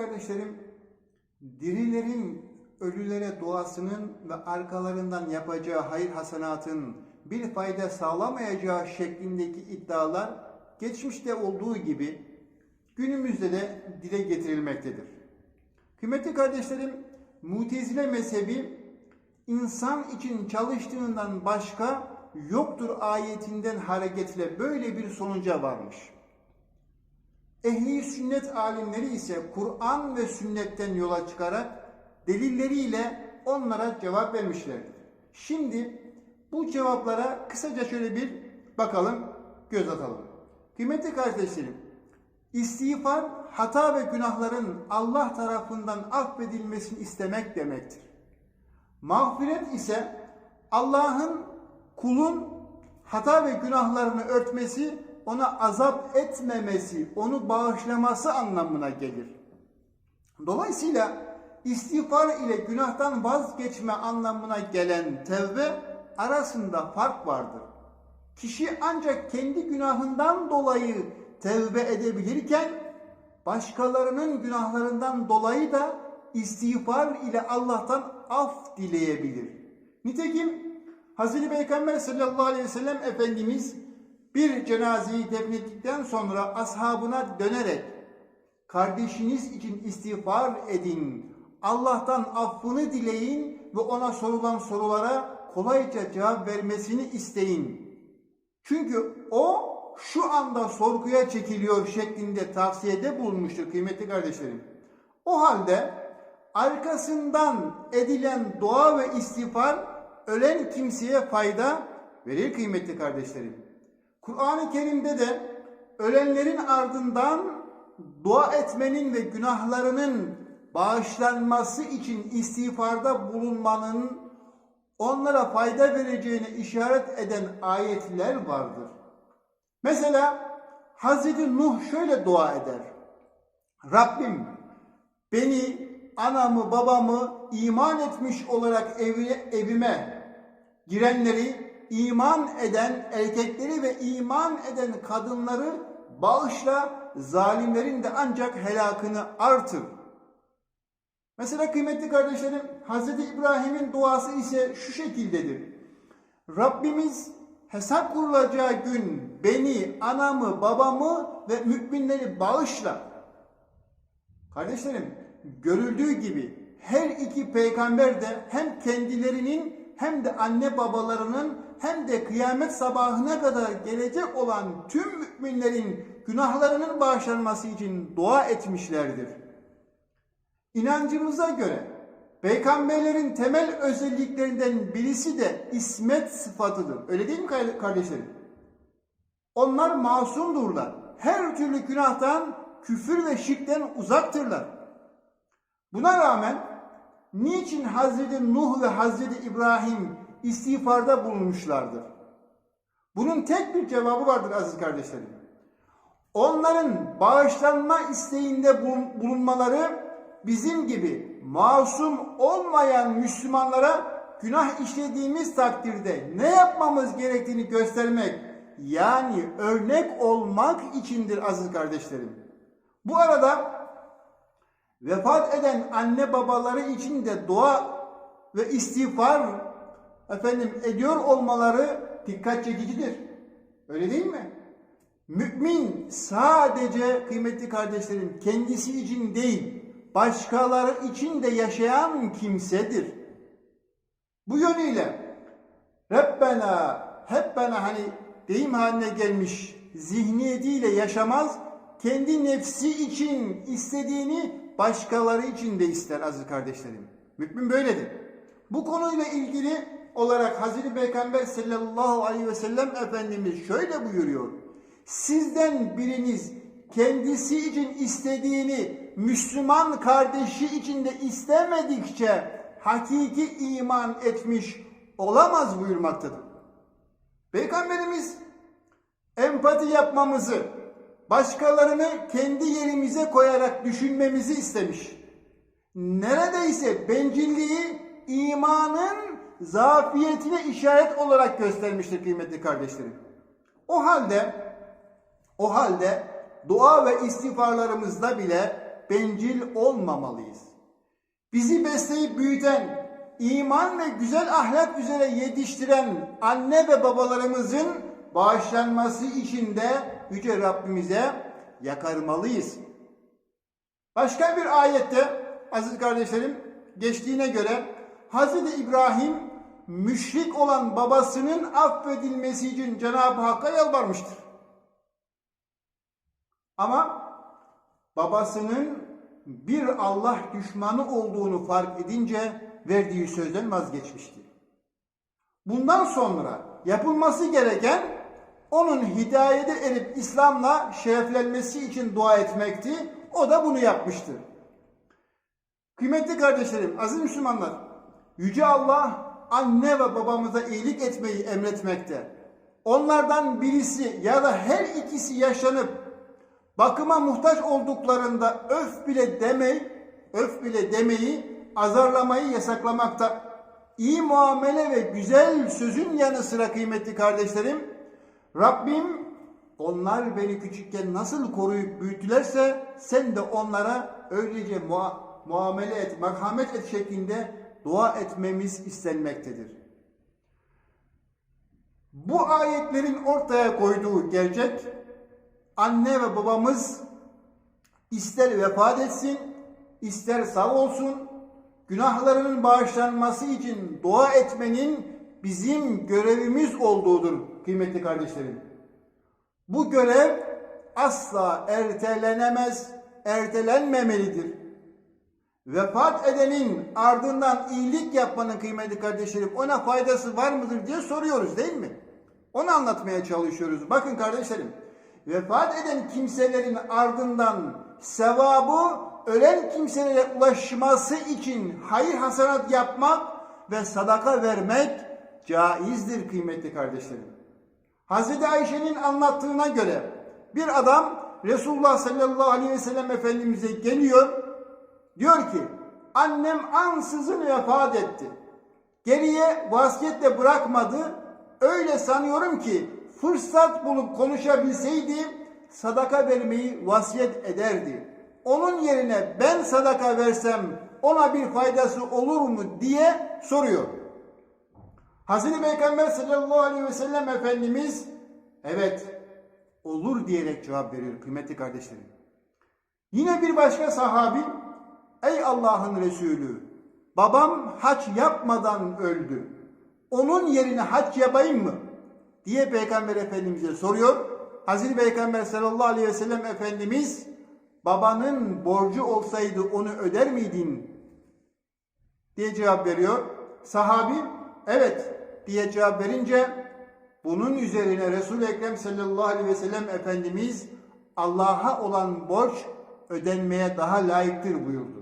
kardeşlerim, dirilerin ölülere duasının ve arkalarından yapacağı hayır hasenatın bir fayda sağlamayacağı şeklindeki iddialar geçmişte olduğu gibi günümüzde de dile getirilmektedir. Kıymetli kardeşlerim, Mutezile mezhebi insan için çalıştığından başka yoktur ayetinden hareketle böyle bir sonuca varmış. Ehli sünnet alimleri ise Kur'an ve sünnetten yola çıkarak delilleriyle onlara cevap vermişlerdir. Şimdi bu cevaplara kısaca şöyle bir bakalım, göz atalım. Kıymetli kardeşlerim, istiğfar hata ve günahların Allah tarafından affedilmesini istemek demektir. Mağfiret ise Allah'ın kulun hata ve günahlarını örtmesi, ona azap etmemesi, onu bağışlaması anlamına gelir. Dolayısıyla istiğfar ile günahtan vazgeçme anlamına gelen tevbe arasında fark vardır. Kişi ancak kendi günahından dolayı tevbe edebilirken başkalarının günahlarından dolayı da istiğfar ile Allah'tan af dileyebilir. Nitekim Hazreti Peygamber sallallahu aleyhi ve sellem Efendimiz bir cenazeyi defnettikten sonra ashabına dönerek kardeşiniz için istiğfar edin, Allah'tan affını dileyin ve ona sorulan sorulara kolayca cevap vermesini isteyin. Çünkü o şu anda sorguya çekiliyor şeklinde tavsiyede bulunmuştur kıymetli kardeşlerim. O halde arkasından edilen dua ve istiğfar ölen kimseye fayda verir kıymetli kardeşlerim. Kur'an-ı Kerim'de de ölenlerin ardından dua etmenin ve günahlarının bağışlanması için istiğfarda bulunmanın onlara fayda vereceğine işaret eden ayetler vardır. Mesela Hazreti Nuh şöyle dua eder. Rabbim beni, anamı, babamı iman etmiş olarak evine, evime girenleri, iman eden erkekleri ve iman eden kadınları bağışla, zalimlerin de ancak helakını artır. Mesela kıymetli kardeşlerim, Hz. İbrahim'in duası ise şu şekildedir. Rabbimiz hesap kurulacağı gün beni, anamı, babamı ve müminleri bağışla. Kardeşlerim, görüldüğü gibi her iki peygamber de hem kendilerinin hem de anne babalarının hem de kıyamet sabahına kadar gelecek olan tüm müminlerin günahlarının bağışlanması için dua etmişlerdir. İnancımıza göre peygamberlerin temel özelliklerinden birisi de ismet sıfatıdır. Öyle değil mi kardeşlerim? Onlar masumdurlar. Her türlü günahtan, küfür ve şirkten uzaktırlar. Buna rağmen niçin Hazreti Nuh ve Hazreti İbrahim istiğfarda bulunmuşlardır? Bunun tek bir cevabı vardır aziz kardeşlerim. Onların bağışlanma isteğinde bulunmaları bizim gibi masum olmayan Müslümanlara günah işlediğimiz takdirde ne yapmamız gerektiğini göstermek yani örnek olmak içindir aziz kardeşlerim. Bu arada vefat eden anne babaları için de dua ve istiğfar efendim ediyor olmaları dikkat çekicidir. Öyle değil mi? Mümin sadece kıymetli kardeşlerim kendisi için değil, başkaları için de yaşayan kimsedir. Bu yönüyle Rabbena hep bana hani deyim haline gelmiş zihniyetiyle yaşamaz, kendi nefsi için istediğini başkaları için de ister aziz kardeşlerim. Mümin böyledir. Bu konuyla ilgili olarak Hazreti Peygamber sallallahu aleyhi ve sellem Efendimiz şöyle buyuruyor. Sizden biriniz kendisi için istediğini Müslüman kardeşi için de istemedikçe hakiki iman etmiş olamaz buyurmaktadır. Peygamberimiz empati yapmamızı, başkalarını kendi yerimize koyarak düşünmemizi istemiş. Neredeyse bencilliği imanın zafiyetine işaret olarak göstermiştir kıymetli kardeşlerim. O halde o halde dua ve istiğfarlarımızda bile bencil olmamalıyız. Bizi besleyip büyüten, iman ve güzel ahlak üzere yetiştiren anne ve babalarımızın bağışlanması için de Yüce Rabbimize yakarmalıyız. Başka bir ayette aziz kardeşlerim geçtiğine göre Hazreti İbrahim müşrik olan babasının affedilmesi için Cenab-ı Hakk'a yalvarmıştır. Ama babasının bir Allah düşmanı olduğunu fark edince verdiği sözden vazgeçmişti. Bundan sonra yapılması gereken onun hidayete erip İslam'la şereflenmesi için dua etmekti. O da bunu yapmıştı. Kıymetli kardeşlerim, aziz Müslümanlar, Yüce Allah anne ve babamıza iyilik etmeyi emretmekte. Onlardan birisi ya da her ikisi yaşanıp bakıma muhtaç olduklarında öf bile demeyi, öf bile demeyi, azarlamayı yasaklamakta. İyi muamele ve güzel sözün yanı sıra kıymetli kardeşlerim, Rabbim onlar beni küçükken nasıl koruyup büyüttülerse sen de onlara öylece mua- muamele et, merhamet et şeklinde dua etmemiz istenmektedir. Bu ayetlerin ortaya koyduğu gerçek anne ve babamız ister vefat etsin, ister sağ olsun, günahlarının bağışlanması için dua etmenin bizim görevimiz olduğudur kıymetli kardeşlerim. Bu görev asla ertelenemez, ertelenmemelidir. Vefat edenin ardından iyilik yapmanın kıymetli kardeşlerim ona faydası var mıdır diye soruyoruz değil mi? Onu anlatmaya çalışıyoruz. Bakın kardeşlerim, vefat eden kimselerin ardından sevabı ölen kimselere ulaşması için hayır hasenat yapmak ve sadaka vermek caizdir kıymetli kardeşlerim. Hazreti Ayşe'nin anlattığına göre bir adam Resulullah sallallahu aleyhi ve sellem Efendimiz'e geliyor. Diyor ki annem ansızın vefat etti. Geriye vasiyetle bırakmadı. Öyle sanıyorum ki fırsat bulup konuşabilseydi sadaka vermeyi vasiyet ederdi. Onun yerine ben sadaka versem ona bir faydası olur mu diye soruyor. Hazreti Peygamber sallallahu aleyhi ve sellem Efendimiz evet olur diyerek cevap veriyor kıymetli kardeşlerim. Yine bir başka sahabi ey Allah'ın Resulü babam haç yapmadan öldü. Onun yerine haç yapayım mı? diye Peygamber Efendimiz'e soruyor. Hazreti Peygamber sallallahu aleyhi ve sellem Efendimiz babanın borcu olsaydı onu öder miydin? diye cevap veriyor. Sahabi evet diye cevap verince bunun üzerine Resul-i Ekrem sallallahu aleyhi ve sellem Efendimiz Allah'a olan borç ödenmeye daha layıktır buyurdu.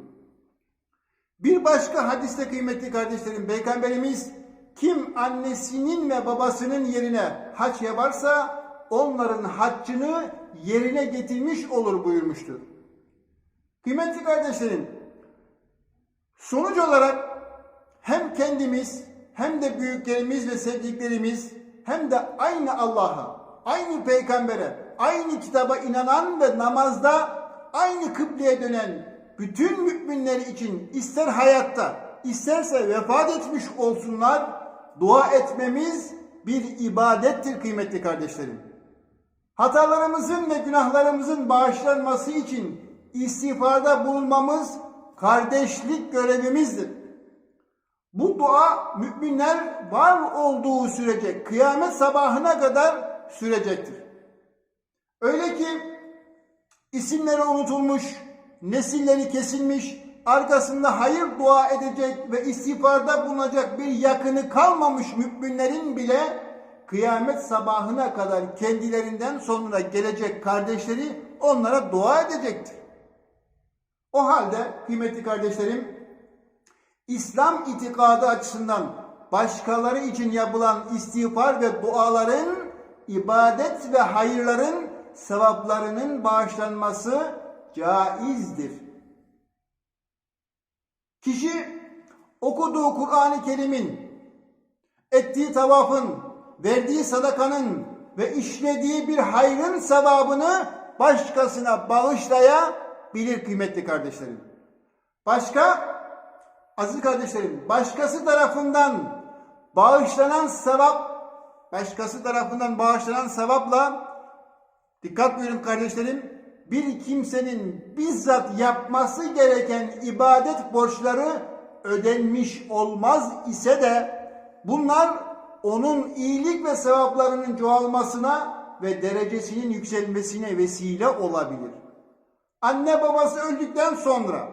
Bir başka hadiste kıymetli kardeşlerim Peygamberimiz kim annesinin ve babasının yerine haç yaparsa onların haccını yerine getirmiş olur buyurmuştur. Kıymetli kardeşlerim sonuç olarak hem kendimiz hem de büyüklerimiz ve sevdiklerimiz hem de aynı Allah'a, aynı peygambere, aynı kitaba inanan ve namazda aynı kıbleye dönen bütün müminler için ister hayatta isterse vefat etmiş olsunlar dua etmemiz bir ibadettir kıymetli kardeşlerim. Hatalarımızın ve günahlarımızın bağışlanması için istiğfarda bulunmamız kardeşlik görevimizdir. Bu dua müminler var olduğu sürece kıyamet sabahına kadar sürecektir. Öyle ki isimleri unutulmuş, nesilleri kesilmiş, arkasında hayır dua edecek ve istiğfarda bulunacak bir yakını kalmamış müminlerin bile kıyamet sabahına kadar kendilerinden sonra gelecek kardeşleri onlara dua edecektir. O halde kıymetli kardeşlerim İslam itikadı açısından başkaları için yapılan istiğfar ve duaların ibadet ve hayırların sevaplarının bağışlanması caizdir. Kişi okuduğu Kur'an-ı Kerim'in, ettiği tavafın, verdiği sadakanın ve işlediği bir hayrın sevabını başkasına bağışlaya bilir kıymetli kardeşlerim. Başka aziz kardeşlerim başkası tarafından bağışlanan sevap başkası tarafından bağışlanan sevapla dikkat buyurun kardeşlerim bir kimsenin bizzat yapması gereken ibadet borçları ödenmiş olmaz ise de bunlar onun iyilik ve sevaplarının çoğalmasına ve derecesinin yükselmesine vesile olabilir. Anne babası öldükten sonra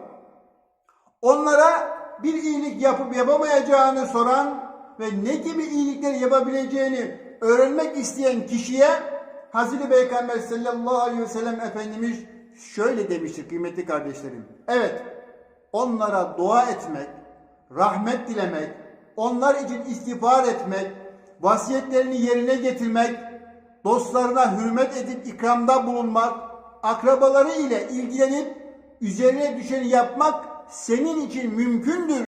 onlara bir iyilik yapıp yapamayacağını soran ve ne gibi iyilikler yapabileceğini öğrenmek isteyen kişiye Hazreti Peygamber sallallahu aleyhi ve sellem Efendimiz şöyle demiştir kıymetli kardeşlerim. Evet onlara dua etmek, rahmet dilemek, onlar için istiğfar etmek, vasiyetlerini yerine getirmek, dostlarına hürmet edip ikramda bulunmak, akrabaları ile ilgilenip üzerine düşeni yapmak senin için mümkündür